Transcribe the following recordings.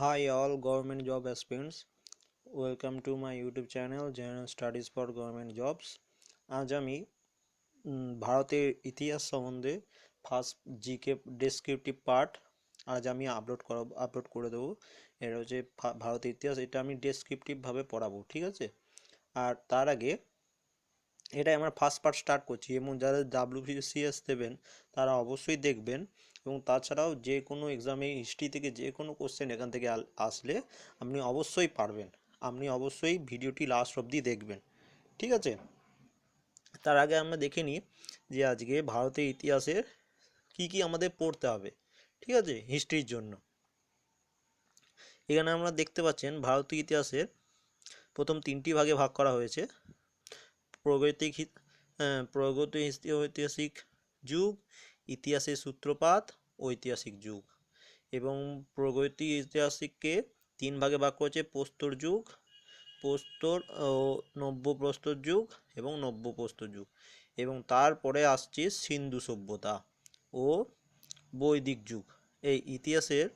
Hi all, government job aspirants. Welcome to my YouTube channel, General Studies for Government Jobs. আজ আমি ভারতের ইতিহাস সম্বন্ধে ফার্স্ট জিকে ডেসক্রিপটিভ পার্ট আজ আমি আপলোড করা আপলোড করে দেবো এটা হচ্ছে ভারতের ইতিহাস, এটা আমি ডেসক্রিপটিভভাবে পড়াবো, ঠিক আছে আর তার আগে, এটাই আমার ফার্স্ট পার্ট স্টার্ট করছি এবং যারা ডাব্লিউবিসিএস দেবেন, তারা অবশ্যই দেখবেন এবং তাছাড়াও যে কোনো এক্সামে হিস্ট্রি থেকে যে কোনো কোশ্চেন এখান থেকে আসলে আপনি অবশ্যই পারবেন। আপনি অবশ্যই ভিডিওটি লাস্ট অবধি দেখবেন। ঠিক আছে? তার আগে আমরা দেখে নিই যে আজকে ভারতের ইতিহাসের কি কি আমাদের পড়তে হবে। ঠিক আছে? হিস্ট্রির জন্য। এখানে আমরা দেখতে পাচ্ছেন ভারতীয় ইতিহাসের প্রথম তিনটি ভাগে ভাগ করা হয়েছে। প্রগতিক প্রগতি ঐতিহাসিক যুগ, ইতিহাসের সূত্রপাত ঐতিহাসিক যুগ। এবং প্রগতি ঐতিহাসিককে তিন ভাগে ভাগ করেছে প্রস্তর যুগ, প্রস্তর ও নব্য প্রস্তর যুগ এবং নব্য প্রস্তর যুগ। এবং তারপরে আসছে সিন্ধু সভ্যতা ও বৈদিক যুগ। এই ইতিহাসের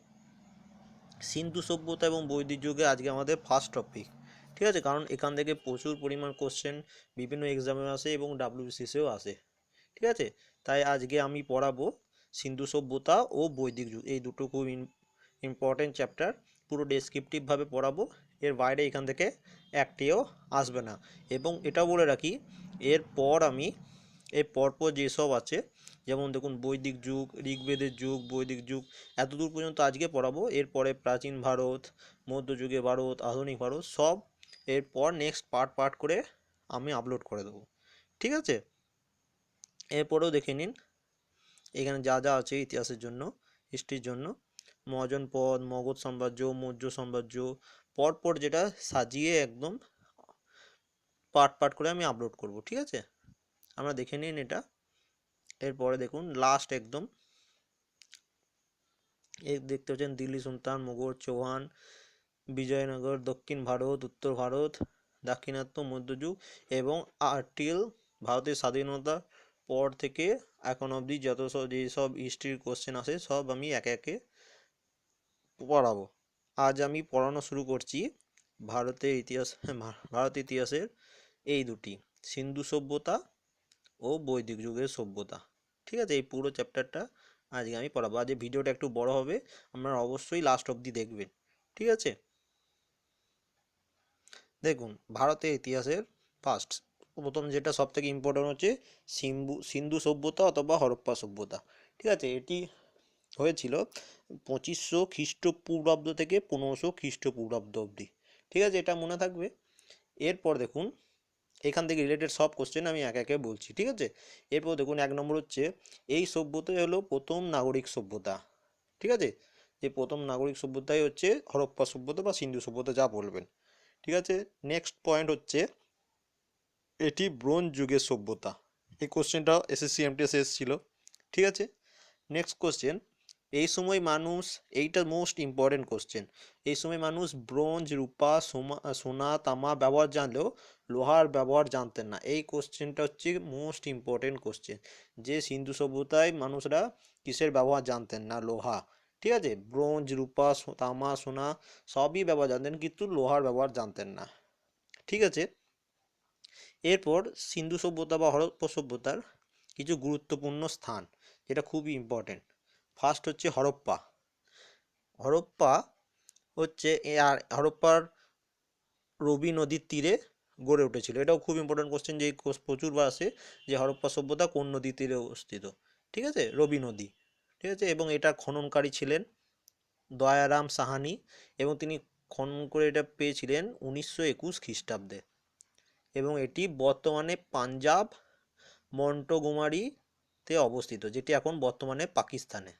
সিন্ধু সভ্যতা এবং বৈদিক যুগে আজকে আমাদের ফার্স্ট টপিক ঠিক আছে? কারণ এখান থেকে প্রচুর পরিমাণ কোশ্চেন বিভিন্ন এক্সামে আসে এবং ডাব্লিউবিসিসেও আসে, ঠিক আছে? তাই আজকে আমি পড়াবো সিন্ধু সভ্যতা ও বৈদিক যুগ। এই দুটো খুব ইম্পর্টেন্ট চ্যাপ্টার পুরো ডেসক্রিপটিভভাবে পড়াবো। এর বাইরে এখান থেকে একটিও আসবে না। এবং এটা বলে রাখি এরপর আমি, এর পরপর যেসব আছে, যেমন দেখুন বৈদিক যুগ, ঋগ্বেদের যুগ, বৈদিক যুগ, এতদূর পর্যন্ত আজকে পড়াবো। এরপরে প্রাচীন ভারত মধ্যযুগে ভারত, আধুনিক ভারত, সব এরপর নেক্সট পার্ট পার্ট করে আমি আপলোড করে দেবো। ঠিক আছে? এরপরেও দেখে নিন এখানে যা যা আছে ইতিহাসের জন্য হিস্ট্রির জন্য। মহাজন পদ, মগধ সাম্রাজ্য, মৌর্য সাম্রাজ্য, পরপর যেটা সাজিয়ে একদম পার্ট পার্ট করে আমি আপলোড করব, ঠিক আছে? আমরা দেখে নিন এটা। এরপরে দেখুন লাস্ট একদম। এই দেখতে পাচ্ছেন, দিল্লি সুলতান মুঘল চৌহান, বিজয়নগর, দক্ষিণ ভারত, উত্তর ভারত, দাক্ষিণাত্য, মধ্যযুগ এবং আর্টিল ভারতের স্বাধীনতার পর থেকে এখন অবধি যত সব যেসব হিস্ট্রির কোশ্চেন আসে সব আমি একে একে পড়াবো। আজ আমি পড়ানো শুরু করছি ভারতের ইতিহাস ভা- ভারত ইতিহাসের এই দুটি, সিন্ধু সভ্যতা ও বৈদিক যুগের সভ্যতা। ঠিক আছে? এই পুরো চ্যাপ্টারটা আজকে আমি পড়াবো। আজ ভিডিওটা একটু বড় হবে, আপনারা অবশ্যই লাস্ট অবধি দেখবেন। ঠিক আছে? দেখুন, ভারতের ইতিহাসের ফার্স্ট প্রথম যেটা সব থেকে ইম্পর্টেন্ট হচ্ছে সিম্বু, সিন্ধু সভ্যতা অথবা হরপ্পা সভ্যতা। ঠিক আছে? এটি হয়েছিল পঁচিশশো খ্রিস্টপূর্বাব্দ থেকে পনেরোশো খ্রিস্টপূর্বাব্দ অবধি। ঠিক আছে? এটা মনে থাকবে? এরপর দেখুন, এখান থেকে রিলেটেড সব কোশ্চেন আমি একে একে বলছি। ঠিক আছে? এরপর দেখুন, এক নম্বর হচ্ছে, এই সভ্যতাই হলো প্রথম নাগরিক সভ্যতা। ঠিক আছে? যে প্রথম নাগরিক সভ্যতাই হচ্ছে হরপ্পা সভ্যতা বা সিন্ধু সভ্যতা, যা বলবেন। ঠিক আছে? নেক্সট পয়েন্ট হচ্ছে এটি ব্রোঞ্জ যুগের সভ্যতা। এই কোশ্চেনটা এসএসসি এমটিএস এসেছিল। ঠিক আছে? নেক্সট কোশ্চেন এই সময় মানুষ, এইটা মোস্ট ইম্পর্টেন্ট কোশ্চেন এই সময় মানুষ ব্রোঞ্জ, রূপা, সোমা, সোনা, তামা ব্যবহার জানলেও লোহার ব্যবহার জানতেন না। এই কোশ্চেনটা হচ্ছে মোস্ট ইম্পর্টেন্ট কোশ্চেন যে সিন্ধু সভ্যতায় মানুষরা কিসের ব্যবহার জানতেন না? লোহা। ঠিক আছে? ব্রোঞ্জ, রূপা তামা, সোনা সবই ব্যবহার জানতেন, কিন্তু লোহার ব্যবহার জানতেন না। ঠিক আছে? এরপর সিন্ধু সভ্যতা বা হরপ্পা সভ্যতার কিছু গুরুত্বপূর্ণ স্থান, যেটা খুবই ইম্পর্টেন্ট ফার্স্ট হচ্ছে হরপ্পা। হরপ্পা হচ্ছে আর হরপ্পার রবি নদীর তীরে গড়ে উঠেছিল। এটাও খুব ইম্পর্টেন্ট কোশ্চেন যে প্রচুরবার আসে যে হরপ্পা সভ্যতা কোন নদীর তীরে অবস্থিত। ঠিক আছে? রবি নদী। ঠিক আছে? এবং এটা খননকারী ছিলেন দয়ারাম সাহানি এবং তিনি খনন করে এটা পেয়েছিলেন উনিশশো একুশ খ্রিস্টাব্দে। এবং এটি বর্তমানে পাঞ্জাব মন্টগোমারিতে অবস্থিত, যেটি এখন বর্তমানে পাকিস্তানে।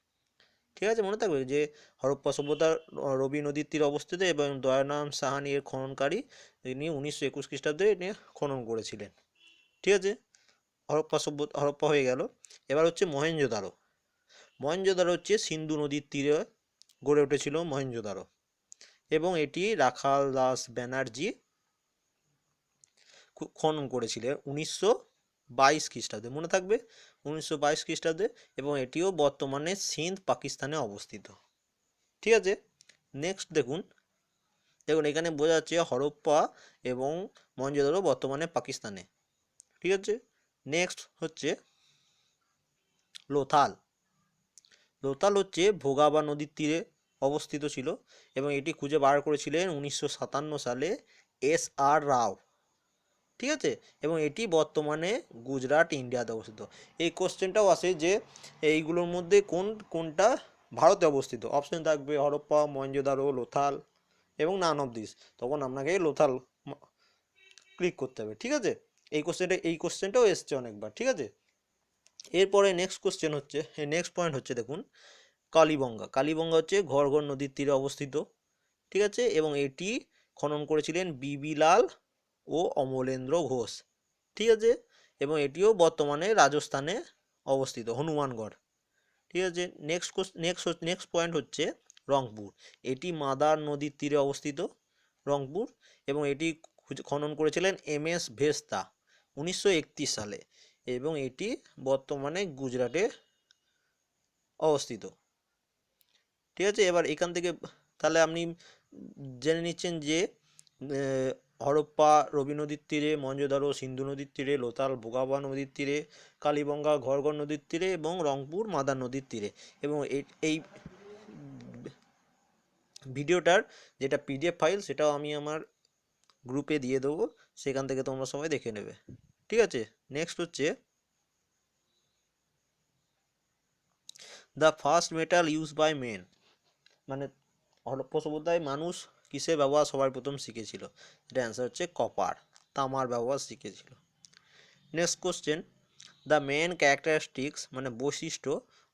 ঠিক আছে, মনে থাকবে যে হরপ্পা সভ্যতার রবি নদীর তীরে অবস্থিত এবং দয়ানাম সাহানি এর খননকারী তিনি উনিশশো একুশ খ্রিস্টাব্দে এটি খনন করেছিলেন। ঠিক আছে, হরপ্পা সভ্যতা হরপ্পা হয়ে গেল। এবার হচ্ছে মহেঞ্জোদারো মহেঞ্জোদারো হচ্ছে সিন্ধু নদীর তীরে গড়ে উঠেছিল মহেঞ্জোদারো এবং এটি রাখাল দাস ব্যানার্জি খনন করেছিলেন উনিশশো বাইশ খ্রিস্টাব্দে, মনে থাকবে? উনিশশো বাইশ খ্রিস্টাব্দে এবং এটিও বর্তমানে সিন্ধ পাকিস্তানে অবস্থিত। ঠিক আছে? নেক্সট দেখুন। দেখুন, এখানে বোঝা যাচ্ছে হরপ্পা এবং মহেঞ্জোদারো বর্তমানে পাকিস্তানে। ঠিক আছে? নেক্সট হচ্ছে লোথাল। লোথাল হচ্ছে ভোগাবা নদীর তীরে অবস্থিত ছিল এবং এটি খুঁজে বার করেছিলেন উনিশশো সাতান্ন সালে এস আর রাও। ঠিক আছে? এবং এটি বর্তমানে গুজরাট, ইন্ডিয়াতে অবস্থিত। এই কোশ্চেনটাও আসে যে এইগুলোর মধ্যে কোন, কোনটা ভারতে অবস্থিত? অপশন থাকবে হরপ্পা মহেঞ্জোদারো লোথাল এবং নান অফ দিস। তখন আপনাকে লোথাল ক্লিক করতে হবে, ঠিক আছে? এই কোশ্চেনটা এই কোশ্চেনটাও এসছে অনেকবার, ঠিক আছে? এরপরে নেক্সট কোশ্চেন হচ্ছে নেক্সট পয়েন্ট হচ্ছে দেখুন, কালীবঙ্গা। কালীবঙ্গা হচ্ছে ঘরঘর নদীর তীরে অবস্থিত, ঠিক আছে? এবং এটি খনন করেছিলেন বিবি লাল ও অমলেন্দ্র ঘোষ। ঠিক আছে? এবং এটিও বর্তমানে রাজস্থানে অবস্থিত, হনুমানগড়। ঠিক আছে? নেক্সট নেক্সট নেক্সট পয়েন্ট হচ্ছে রংপুর। এটি মাদার নদীর তীরে অবস্থিত, রংপুর। এবং এটি খনন করেছিলেন এম এস ভেস্তা উনিশশো একত্রিশ সালে। এবং এটি বর্তমানে গুজরাটে অবস্থিত। ঠিক আছে? এবার এখান থেকে তাহলে আপনি জেনে নিচ্ছেন যে হরপ্পা, রবি নদীর তীরে, মঞ্জোদারো, সিন্ধু নদীর তীরে, লোতাল ভোগাবা নদীর তীরে, কালীবঙ্গা, ঘরঘর নদীর তীরে এবং রংপুর মাদার নদীর তীরে। এবং এই ভিডিওটার যেটা পিডিএফ ফাইল সেটাও আমি আমার গ্রুপে দিয়ে দেবো, সেখান থেকে তোমরা সবাই দেখে নেবে। ঠিক আছে? নেক্সট হচ্ছে the first metal use by men মানে হরপ্পা সভ্যতায় মানুষ কিসের ব্যবহার সবার প্রথম শিখেছিল? এটা অ্যান্সার হচ্ছে কপার, তামার ব্যবহার শিখেছিল। Next question the main characteristics মানে বৈশিষ্ট্য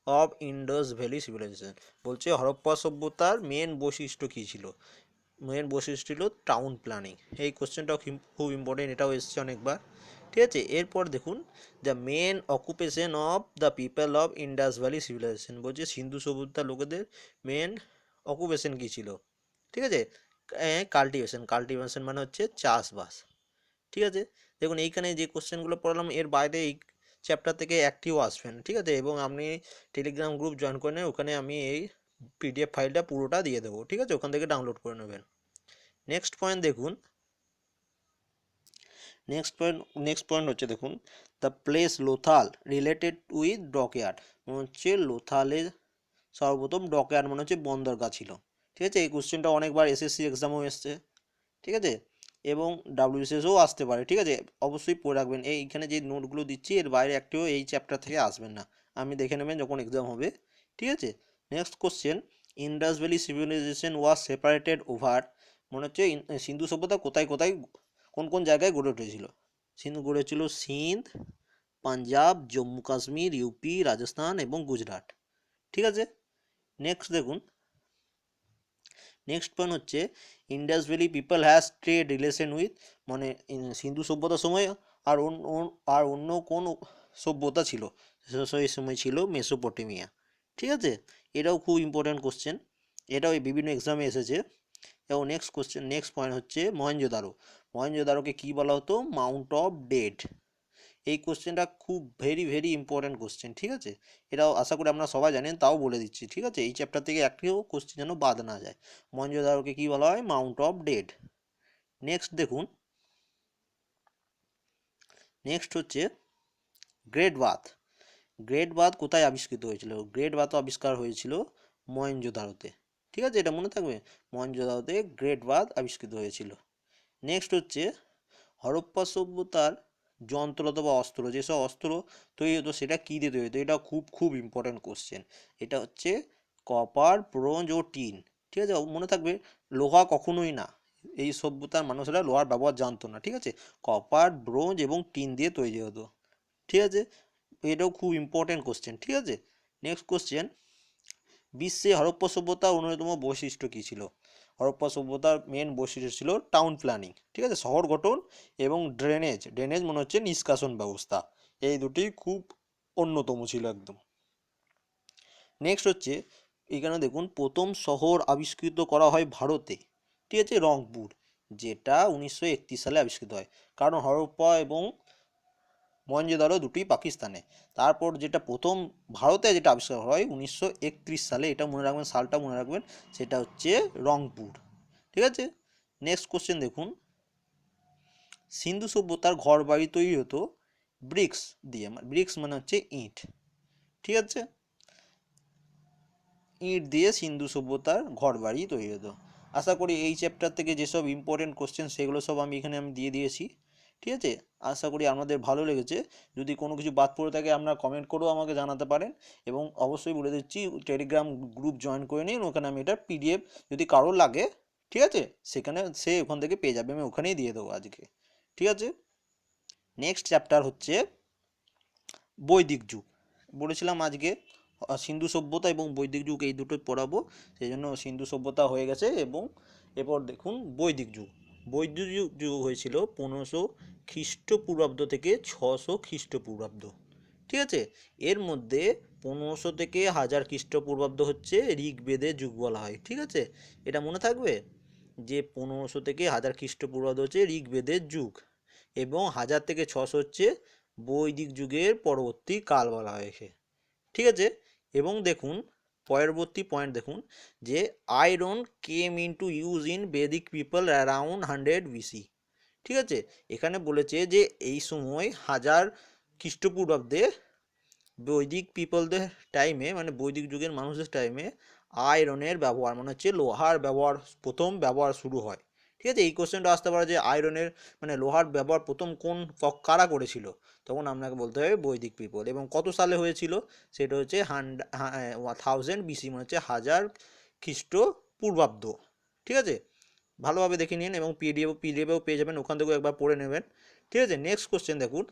অফ ইন্ডাস ভ্যালি সিভিলাইজেশন বলছে হরপ্পা সভ্যতার মেন বৈশিষ্ট্য কী ছিল? মেন বৈশিষ্ট্য ছিল টাউন প্ল্যানিং এই কোশ্চেনটাও খুব ইম্পর্টেন্ট এটাও এসছে অনেকবার। ঠিক আছে? এরপর দেখুন the main occupation of the people of Indus valley civilization বলছে সিন্ধু সভ্যতার লোকেদের মেন অকুপেশন কী ছিল? ঠিক আছে? কাল্টিভেশন কাল্টিভেশন মানে হচ্ছে চাষবাস। ঠিক আছে? দেখুন, এইখানে যে কোশ্চেনগুলো পড়লাম, এর বাইরে এই চ্যাপ্টার থেকে একটিও আসবেন, ঠিক আছে? এবং আপনি টেলিগ্রাম গ্রুপ জয়েন করে নেন ওখানে আমি এই পিডিএফ ফাইলটা পুরোটা দিয়ে দেবো, ঠিক আছে? ওখান থেকে ডাউনলোড করে নেবেন। নেক্সট পয়েন্ট দেখুন। নেক্সট পয়েন্ট নেক্সট পয়েন্ট হচ্ছে দেখুন the place Lothal related with dockyard হচ্ছে লোথালের সর্বপ্রথম ডকয়ার্ড মানে হচ্ছে বন্দরগাহ ছিল। ঠিক আছে? এই কোশ্চেনটা অনেকবার এসএসসি এক্সামও এসছে, ঠিক আছে? এবং ডাব্লিউবিসিএসও আসতে পারে, ঠিক আছে? অবশ্যই পড়ে রাখবেন। এইখানে যে নোটগুলো দিচ্ছি, এর বাইরে একটিও এই চ্যাপ্টার থেকে আসবেন না। আমি দেখে নেবেন যখন এক্সাম হবে, ঠিক আছে? Next question Indus valley civilization was separated over মনে হচ্ছে সিন্ধু সভ্যতা কোথায় কোথায়, কোন কোন জায়গায় গড়ে উঠেছিল? সিন্ধু গড়ে ছিল সিন্ধ, পাঞ্জাব, জম্মু কাশ্মীর, ইউপি, রাজস্থান এবং গুজরাট, ঠিক আছে? নেক্সট দেখুন নেক্সট পয়েন্ট হচ্ছে Indus valley people has trade relation with মানে সিন্ধু সভ্যতার সময় আর অন্য আর অন্য কোন সভ্যতা ছিল। সেই সময় ছিল মেসোপটেমিয়া ঠিক আছে? এটাও খুব ইম্পর্ট্যান্ট কোশ্চেন এটাও বিভিন্ন এক্সামে এসেছে। এবং নেক্সট কোশ্চেন নেক্সট পয়েন্ট হচ্ছে মহেঞ্জোদারো মহেঞ্জোদারোকে কী বলা হতো? মাউন্ট অফ ডেড এই কোশ্চেনটা খুব ভেরি ভেরি ইম্পর্ট্যান্ট কোশ্চেন ঠিক আছে? এটাও আশা করি আপনারা সবাই জানেন, তাও বলে দিচ্ছি, ঠিক আছে? এই চ্যাপ্টার থেকে একটিও কোশ্চেন যেন বাদ না যায়। মহেঞ্জোদারোকে কী বলা হয়? মাউন্ট অফ ডেড নেক্সট দেখুন। নেক্সট হচ্ছে গ্রেট বাথ গ্রেট বাথ কোথায় আবিষ্কৃত হয়েছিল? গ্রেট বাথ আবিষ্কার হয়েছিল মহেঞ্জোদারোতে ঠিক আছে? এটা মনে থাকবে? মহেঞ্জোদারোতে গ্রেট বাথ আবিষ্কৃত হয়েছিল। নেক্সট হচ্ছে হরপ্পা সভ্যতার যন্ত্র অথবা অস্ত্র, যেসব অস্ত্র তৈরি হতো সেটা কী দিয়ে তৈরি হতো? এটা খুব খুব ইম্পর্ট্যান্ট কোশ্চেন এটা হচ্ছে কপার ব্রোঞ্জ ও টিন ঠিক আছে? মনে থাকবে, লোহা কখনোই না। এই সভ্যতার মানুষেরা লোহার ব্যবহার জানতো না, ঠিক আছে? কপার ব্রোঞ্জ এবং টিন দিয়ে তৈরি হতো। ঠিক আছে? এটাও খুব ইম্পর্ট্যান্ট কোশ্চেন ঠিক আছে? নেক্সট কোশ্চেন বিশ্বে হরপ্পা সভ্যতার অন্যতম বৈশিষ্ট্য কী ছিল? হরপ্পা সভ্যতার মেন বৈশিষ্ট্য ছিল টাউন প্ল্যানিং ঠিক আছে? শহর গঠন এবং ড্রেনেজ ড্রেনেজ মনে হচ্ছে নিষ্কাশন ব্যবস্থা। এই দুটি খুব অন্যতম ছিল একদম। নেক্সট হচ্ছে, এখানে দেখুন, প্রথম শহর আবিষ্কৃত করা হয় ভারতে, ঠিক আছে? রংপুর, যেটা উনিশশো একত্রিশ সালে আবিষ্কৃত হয়। কারণ হরপ্পা এবং মহেঞ্জোদারো দুটি পাকিস্তানে। তারপর যেটা প্রথম ভারতে যেটা আবিষ্কার হয় উনিশশো একত্রিশ সালে, এটা মনে রাখবেন, সালটা মনে রাখবেন, সেটা হচ্ছে রংপুর। ঠিক আছে? নেক্সট কোশ্চেন দেখুন। সিন্ধু সভ্যতার ঘর বাড়ি তৈরি হতো ব্রিক্স দিয়ে ব্রিক্স মানে হচ্ছে ইট। ঠিক আছে? ইট দিয়ে সিন্ধু সভ্যতার ঘর বাড়ি তৈরি হতো। আশা করি এই চ্যাপ্টার থেকে যেসব ইম্পর্টেন্ট কোশ্চেন সেগুলো সব আমি এখানে আমি দিয়ে দিয়েছি। ঠিক আছে? আশা করি আপনাদের ভালো লেগেছে। যদি কোনো কিছু বাদ পড়ে থাকে, আপনারা কমেন্ট করেও আমাকে জানাতে পারেন। এবং অবশ্যই বলে দিচ্ছি টেলিগ্রাম গ্রুপ জয়েন করে নিন। ওখানে আমি এটা পিডিএফ যদি কারোর লাগে, ঠিক আছে? সেখানে সে ওখান থেকে পেয়ে যাবে। আমি ওখানেই দিয়ে দেবো আজকে। ঠিক আছে? নেক্সট চ্যাপ্টার হচ্ছে বৈদিক যুগ। বলেছিলাম আজকে সিন্ধু সভ্যতা এবং বৈদিক যুগ এই দুটো পড়াবো। সেই জন্য সিন্ধু সভ্যতা হয়ে গেছে এবং এরপর দেখুন বৈদিক যুগ। বৈদিক যুগ হয়েছিল পনেরোশো খ্রিস্টপূর্বাব্দ থেকে ছশো খ্রিস্টপূর্বাব্দ। ঠিক আছে? এর মধ্যে পনেরোশো থেকে হাজার খ্রিস্টপূর্বাব্দ হচ্ছে ঋগ্বেদের যুগ বলা হয়। ঠিক আছে? এটা মনে থাকবে? যে পনেরোশো থেকে হাজার খ্রিস্টপূর্বাব্দ হচ্ছে ঋগ্বেদের যুগ এবং হাজার থেকে ছশো হচ্ছে বৈদিক যুগের পরবর্তী কাল বলা হয়েছে। ঠিক আছে? এবং দেখুন পরবর্তী পয়েন্ট দেখুন, যে iron came into use in Vedic people around hundred BC ঠিক আছে? এখানে বলেছে যে এই সময় হাজার খ্রিস্টপূর্বাব্দে বৈদিক পিপলদের টাইমে মানে বৈদিক যুগের মানুষদের টাইমে আয়রনের ব্যবহার মানে হচ্ছে লোহার ব্যবহার, প্রথম ব্যবহার শুরু হয়। ঠিক আছে? এই কোশ্চেনটা আসতে পারে যে আয়রনের মানে লোহার ব্যবহার প্রথম কোন কারা করেছিল? তখন আপনাকে বলতে হবে বৈদিক পিপল এবং কত সালে হয়েছিল? সেটা হচ্ছে হান্ড থাউজেন্ড বিসি মানে হচ্ছে হাজার খ্রিস্ট পূর্বাব্দ। ঠিক আছে? ভালোভাবে দেখে নিন এবং পিডিএফ পিডিএফেও পেয়ে যাবেন, ওখান থেকেও একবার পড়ে নেবেন। ঠিক আছে? নেক্সট কোশ্চেন দেখুন।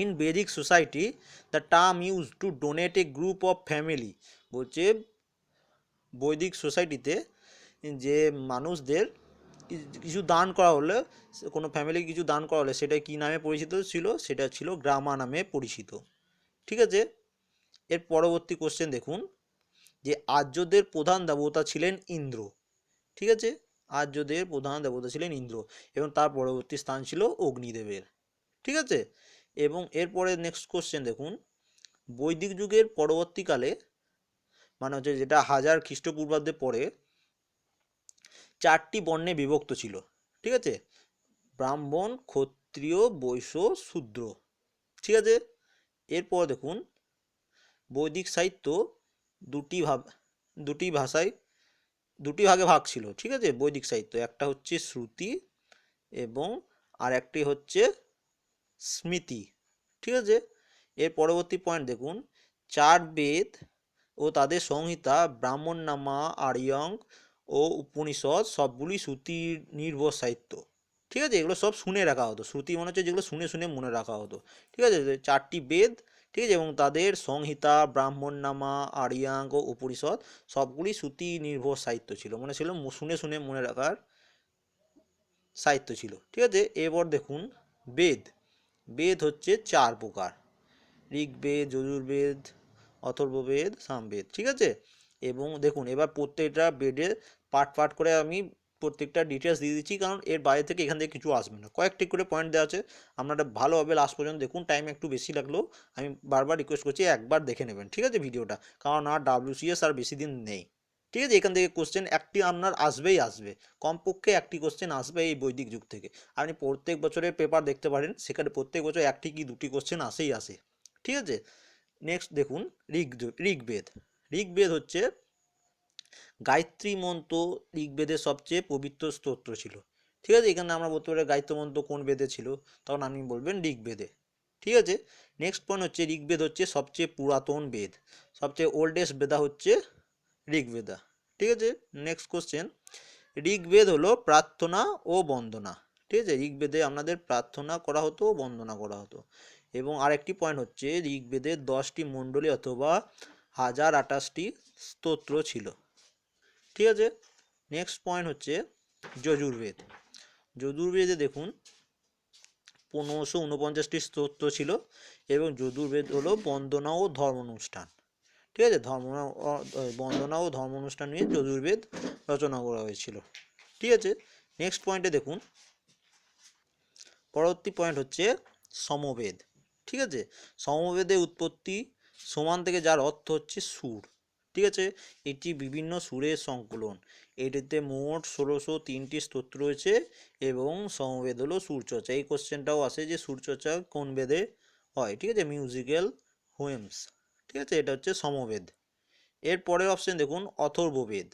In Vedic society the term use to donate a group of family বলছে বৈদিক সোসাইটিতে যে মানুষদের কিছু দান করা হলে কোনো ফ্যামিলি কিছু দান করা হলে, সেটা কী নামে পরিচিত ছিল? সেটা ছিল গ্রামা নামে পরিচিত। ঠিক আছে? এর পরবর্তী কোশ্চেন দেখুন। যে আর্যদের প্রধান দেবতা ছিলেন ইন্দ্র। ঠিক আছে? আর্যদের প্রধান দেবতা ছিলেন ইন্দ্র এবং তার পরবর্তী স্থান ছিল অগ্নিদেবের। ঠিক আছে? এবং এরপরে নেক্সট কোশ্চেন দেখুন। বৈদিক যুগের পরবর্তীকালে মানে হচ্ছে যেটা হাজার খ্রিস্টপূর্বাব্দে পরে চারটি বর্ণে বিভক্ত ছিল, ঠিক আছে? ব্রাহ্মণ, ক্ষত্রিয়, বৈশ্য, শূদ্র, ঠিক আছে? এরপর দেখুন, বৈদিক সাহিত্য দুটি ভাব, দুটি ভাষায়, দুটি ভাগে ভাগ ছিল, ঠিক আছে? বৈদিক সাহিত্য, একটা হচ্ছে শ্রুতি এবং আর একটি হচ্ছে স্মৃতি, ঠিক আছে? এর পরবর্তী পয়েন্ট দেখুন, চার বেদ ও তাদের সংহিতা ব্রাহ্মণনামা আর্যং ও উপনিষদ সবগুলি শ্রুতি নির্ভর সাহিত্য। ঠিক আছে? এগুলো সব শুনে রাখা হতো। শ্রুতি মনে হচ্ছে যেগুলো শুনে শুনে মনে রাখা হতো। ঠিক আছে? চারটি বেদ, ঠিক আছে? এবং তাদের সংহিতা, ব্রাহ্মণনামা, আর্যাঙ্গ, উপনিষদ সবগুলি শ্রুতি নির্ভর সাহিত্য ছিল। মানে ছিল শুনে শুনে মনে রাখার সাহিত্য ছিল। ঠিক আছে? এরপর দেখুন বেদ। বেদ হচ্ছে চার প্রকার। ঋগ্বেদ, যজুর্বেদ, অথর্ববেদ, সামবেদ। ঠিক আছে? এবং দেখুন এবার প্রত্যেকটা বেডের পার্ট পার্ট করে আমি প্রত্যেকটা ডিটেলস দিয়ে দিচ্ছি, কারণ এর বাইরে থেকে এখান থেকে কিছু আসবে না। কয়েকটি করে পয়েন্ট দেওয়া আছে, আপনারা ভালোভাবে লাস্ট পর্যন্ত দেখুন টাইম একটু বেশি লাগলেও আমি বারবার রিকোয়েস্ট করছি, একবার দেখে নেবেন, ঠিক আছে ভিডিওটা কারণ আর ডাব্লিউসিএস আর বেশি দিন নেই। ঠিক আছে, এখান থেকে কোশ্চেন একটি আপনার আসবেই আসবে। কমপক্ষে একটি কোশ্চেন আসবে এই বৈদিক যুগ থেকে। আপনি প্রত্যেক বছরের পেপার দেখতে পারেন, সেখানে প্রত্যেক বছর একটি কি দুটি কোশ্চেন আসেই আসে। ঠিক আছে? নেক্সট দেখুন ঋগ ঋগ্বেদ ঋগ্বেদ হচ্ছে গায়ত্রী মন্ত্র ঋগ্বেদের সবচেয়ে পবিত্র স্তোত্র ছিল। ঠিক আছে? এখানে আমরা বলতে পারি গায়ত্রী মন্ত্র কোন বেদে ছিল? তখন আপনি বলবেন ঋগ্বেদে। ঠিক আছে? নেক্সট পয়েন্ট হচ্ছে ঋগ্বেদ হচ্ছে সবচেয়ে পুরাতন বেদ। সবচেয়ে ওল্ডেস্ট বেদা হচ্ছে ঋগ্বেদা। ঠিক আছে? নেক্সট কোশ্চেন ঋগ্বেদ হলো প্রার্থনা ও বন্দনা। ঠিক আছে? ঋগ্বেদে আপনাদের প্রার্থনা করা হতো ও বন্দনা করা হতো। এবং আরেকটি পয়েন্ট হচ্ছে ঋগ্বেদের দশটি মণ্ডলী অথবা হাজার আঠাশটি স্তোত্র ছিল। ঠিক আছে? নেক্সট পয়েন্ট হচ্ছে যজুর্বেদ। যজুর্বেদে দেখুন, পনেরোশো উনপঞ্চাশটি স্তোত্র ছিল এবং যদুর্বেদ হলো বন্দনা ও ধর্ম অনুষ্ঠান ঠিক আছে? ধর্ম বন্দনা ও ধর্ম অনুষ্ঠান নিয়ে যদুর্বেদ রচনা করা হয়েছিল। ঠিক আছে? নেক্সট পয়েন্টে দেখুন, পরবর্তী পয়েন্ট হচ্ছে সমবেদ। ঠিক আছে? সমবেদে উৎপত্তি সমান থেকে যার অর্থ হচ্ছে সুর। ঠিক আছে? এটি বিভিন্ন সুরের সংকলন। এটিতে মোট ষোলোশো তিনটি স্তোত্র রয়েছে এবং সমবেদ হলো সুরচর্চা। এই কোশ্চেনটাও আসে যে সুরচর্চা কোন বেদে হয়, ঠিক আছে? Musical hymns. ঠিক আছে? এটা হচ্ছে সমবেদ। এর পরের অপশন দেখুন, অথর্ববেদ।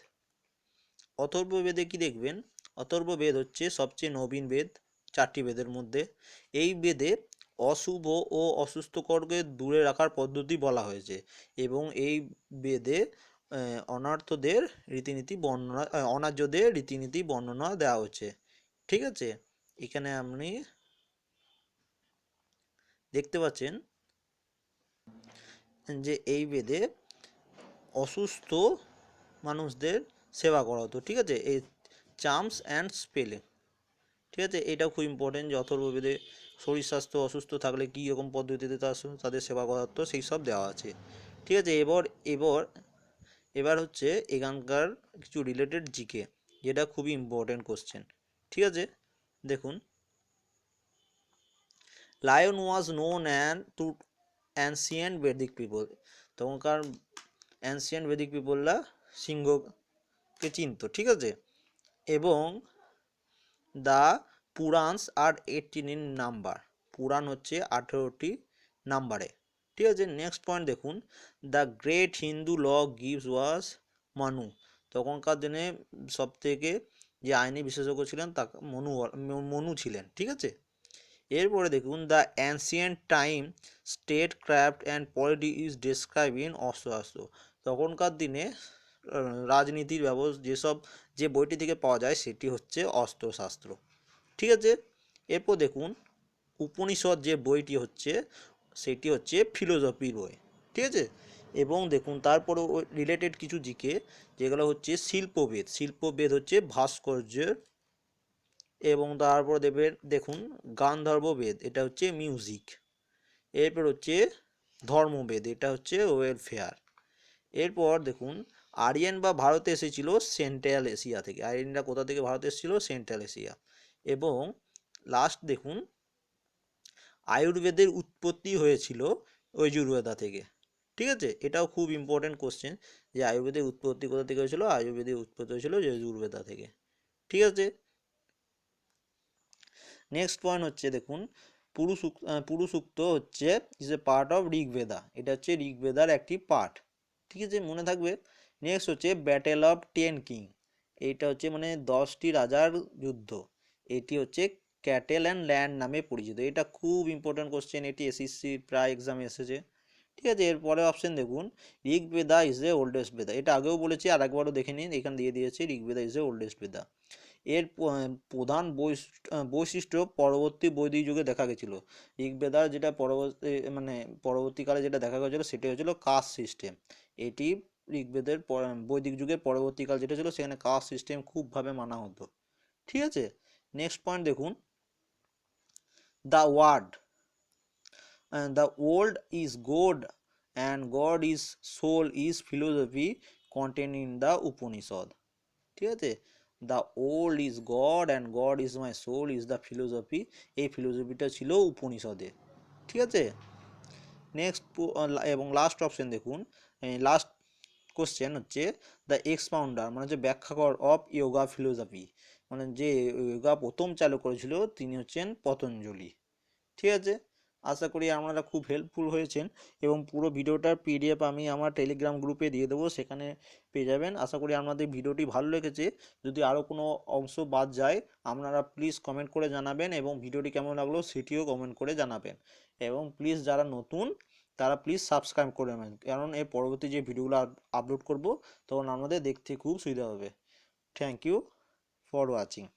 অথর্ববেদে কি দেখবেন? অথর্ববেদ হচ্ছে সবচেয়ে নবীন বেদ, চারটি বেদের মধ্যে। এই বেদে অশুভ ও অসুস্থকরকে দূরে রাখার পদ্ধতি বলা হয়েছে এবং এই বেদে অনার্থদের রীতিনীতি বর্ণনা অনার্যদের রীতিনীতি বর্ণনা দেওয়া হচ্ছে ঠিক আছে? এখানে আপনি দেখতে পাচ্ছেন যে এই বেদে অসুস্থ মানুষদের সেবা করা হতো। ঠিক আছে? এই চার্মস অ্যান্ড স্পেলিং। ঠিক আছে? এটাও খুব ইম্পর্টেন্ট যে অথর্ববেদে শরীর স্বাস্থ্য অসুস্থ থাকলে কী রকম পদ্ধতিতে তার তাদের সেবা করা হতো সেই সব দেওয়া আছে। ঠিক আছে, এবার এবার এবার হচ্ছে এখানকার কিছু রিলেটেড জিকে যেটা খুবই ইম্পর্টেন্ট কোশ্চেন ঠিক আছে, দেখুন। Lion was known and to ancient Vedic people তখনকার অ্যানসিয়েন্ট বেদিক পিপলরা সিংহকে চিনত, ঠিক আছে? এবং the Puranas are eighteen in number. Purana হচ্ছে আঠেরোটি নাম্বারে। ঠিক আছে নেক্সট পয়েন্ট দেখুন। The great Hindu law gives was Manu তখনকার দিনে সব থেকে যে আইনি বিশেষজ্ঞ ছিলেন তা মনু মনু ছিলেন, ঠিক আছে? এরপরে দেখুন the ancient time state craft and polity is describe in Arthashastra তখনকার দিনে রাজনীতির ব্যবস্থা যেসব, যে বইটি থেকে পাওয়া যায়, সেটি হচ্ছে অস্ত্রশাস্ত্র। ঠিক আছে? এরপর দেখুন, উপনিষদ যে বইটি হচ্ছে, সেটি হচ্ছে ফিলোসফির বই, ঠিক আছে? এবং দেখুন তারপরে রিলেটেড কিছু জিকে, যেগুলো হচ্ছে শিল্পবেদ। শিল্পবেদ হচ্ছে ভাস্কর্যের এবং তারপর দেবের দেখুন গান্ধর্ব বেদ এটা হচ্ছে মিউজিক এরপর হচ্ছে ধর্মবেদ, এটা হচ্ছে ওয়েলফেয়ার এরপর দেখুন, আরিয়ান বা ভারতে এসেছিল সেন্ট্রাল এশিয়া থেকে। আরিয়ানরা কোথা থেকে ভারতে এসেছিল? Central Asia. এবং লাস্ট দেখুন, আয়ুর্বেদের উৎপত্তি হয়েছিল যজুর্বেদা থেকে। ঠিক আছে? এটাও খুব ইম্পর্টেন্ট কোশ্চেন যে আয়ুর্বেদের উৎপত্তি কোথা থেকে হয়েছিল? আয়ুর্বেদের উৎপত্তি হয়েছিল যজুর্বেদা থেকে। ঠিক আছে? নেক্সট পয়েন্ট হচ্ছে দেখুন, পুরুষ পুরুষুক্ত হচ্ছে is a part of Rigveda. এটা হচ্ছে ঋগ্বেদার একটি পার্ট ঠিক আছে? মনে থাকবে? নেক্সট হচ্ছে ব্যাটেল অফ টেন কিং এইটা হচ্ছে মানে দশটি রাজার যুদ্ধ। এটি হচ্ছে ক্যাটেল অ্যান্ড ল্যান্ড নামে পরিচিত। এটা খুব ইম্পর্টেন্ট কোশ্চেন এটি এসএসসি প্রায় এক্সামে এসেছে। ঠিক আছে, এরপরে অপশন দেখুন, ঋগ্বেদা ইজ এ ওল্ডেস্ট বেদা। এটা আগেও বলেছি, আর একবারও দেখে নিন, এখানে দিয়ে দিয়েছে, ঋগ্বেদা ইজ এ ওল্ডেস্ট বেদা। এর প্রধান বৈশিষ্ট্য পরবর্তী বৈদিক যুগে দেখা গেছিল। ঋগ্বেদার যেটা পরবর্তী মানে পরবর্তীকালে যেটা দেখা গেছিল, সেটা হয়েছিল কাস্ট সিস্টেম এটি ঋগ্বেদের বৈদিক যুগের পরবর্তীকাল যেটা ছিল, সেখানে কাস্ট সিস্টেম খুবভাবে মানা হতো। ঠিক আছে? নেক্সট পয়েন্ট দেখুন। The word the old is God and God is soul is philosophy contain in the Upanishad ঠিক আছে? The old is God and God is my soul is the philosophy এই ফিলোসফিটা ছিল উপনিষদে ঠিক আছে? নেক্সট এবং লাস্ট অপশন দেখুন। লাস্ট কোশ্চেন হচ্ছে দ্য এক্সপাউন্ডার মানে হচ্ছে ব্যাখ্যাকর অফ ইয়োগা ফিলোসফি মানে যে যোগা প্রথম চালু করেছিল তিনি হচ্ছেন পতঞ্জলি। ঠিক আছে? আশা করি আপনারা খুব হেল্পফুল হয়েছেন এবং পুরো ভিডিওটার পিডিএফ আমি আমার টেলিগ্রাম গ্রুপে দিয়ে দেবো, সেখানে পেয়ে যাবেন। আশা করি আপনাদের ভিডিওটি ভালো লেগেছে। যদি আরও কোনো অংশ বাদ যায়, আপনারা প্লিজ কমেন্ট করে জানাবেন এবং ভিডিওটি কেমন লাগল সেটিও কমেন্ট করে জানাবেন। এবং প্লিজ যারা নতুন, তারা প্লিজ সাবস্ক্রাইব করে নেবেন। কারণ এর পরবর্তী যে ভিডিওগুলো আপলোড করব, তখন আমাদের দেখতে খুব সুবিধা হবে। Thank you for watching.